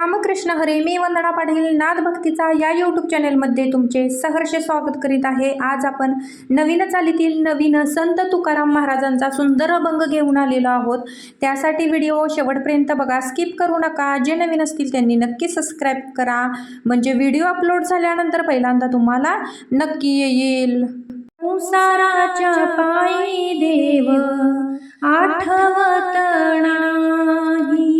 रामकृष्ण हरे मी वंदना पाटील नाद भक्तीचा या यूट्यूब चॅनेलमध्ये तुमचे सहर्ष स्वागत करीत आहे. आज आपण नवीन चालीतील नवीन संत तुकाराम महाराजांचा सुंदर अभंग घेऊन आलेलो आहोत. त्यासाठी व्हिडिओ शेवटपर्यंत बघा स्किप करू नका. जे नवीन असतील त्यांनी नक्की सबस्क्राईब करा. म्हणजे व्हिडिओ अपलोड झाल्यानंतर पहिल्यांदा तुम्हाला नक्की येईल. संसाराच्या पायी देव आठवत नाही.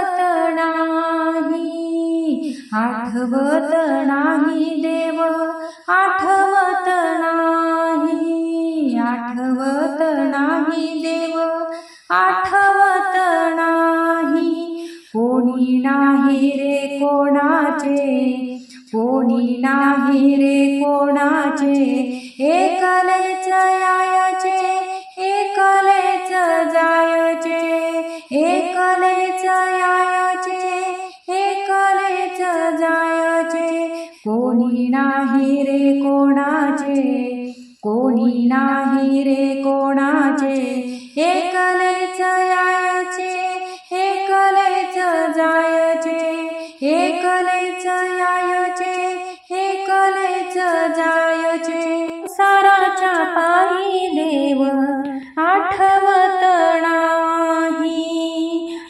आठवत नाही देव आठवत नाही आठवत नाही देव आठवत नाही. कोणी नाही रे कोणाचे कोणी नाही रे कोणाचे एकलेच कोणी नाही रे कोणाचे? कोणी नाही रे कोणाचे? एकलेच यायचे एकलेच जायचे एकलेच यायचे एकलेच जायचे. साराच्या पायी देव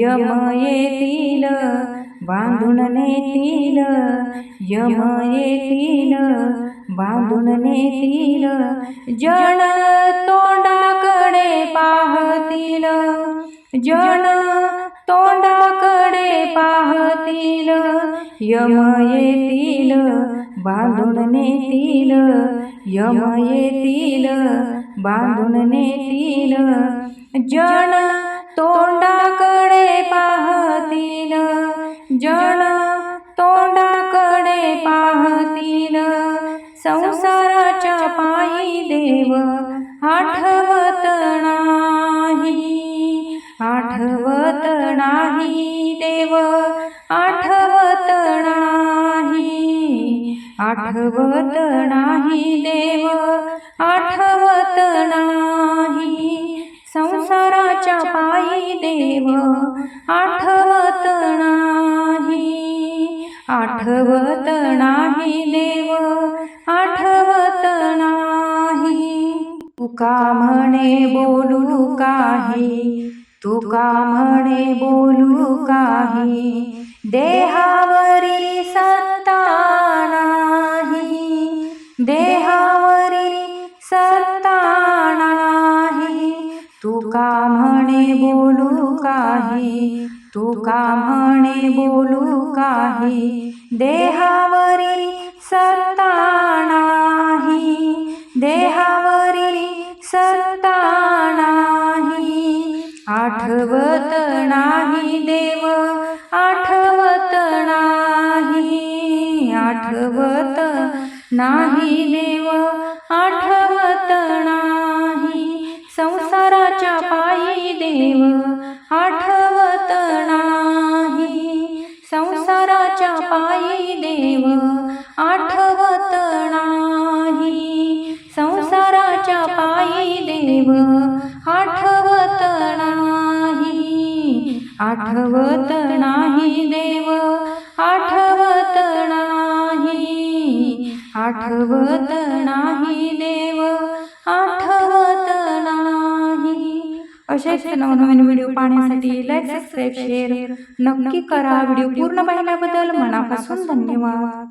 यम येतील बांधून नेतील यम येतील बांधून नेतील जण तोंडाकडे पाहतील जण तोंडाकडे पाहतील यम येतील बांधून नेतील यम येतील बांधून नेतील जण तोंडाकडे पाहतील. जण तोंडाकडे पाहतील. संसाराच्या पायी देव आठवत नाही. आठवत नाही देव आठवत नाही. आठवत नाही देव. देव आठवत नाही. आठवत नाही देव आठवत नाही. तुका म्हणे बोलू काही तुका म्हणे बोलू काही. देहावरी सत्ता नाही. देहा काही? तुका म्हणे बोलू काही? देहावरी सत्ता नाही देहावरी सत्ता नाही आठवत नाही देव आठवत नाही आठवत नाही देव आठवत नाही. संसाराच्या पायी देव संसाराच्या पायी देव आठवत नाही. आठवत नाही देव आठवत नाही. आठवत नाही देव आठवत नाही. असेच नवनवीन व्हिडिओ पाहण्यासाठी लाईक सबस्क्राईब शेअर नक्की करा. व्हिडिओ पूर्ण पाहिल्याबद्दल मनापासून धन्यवाद.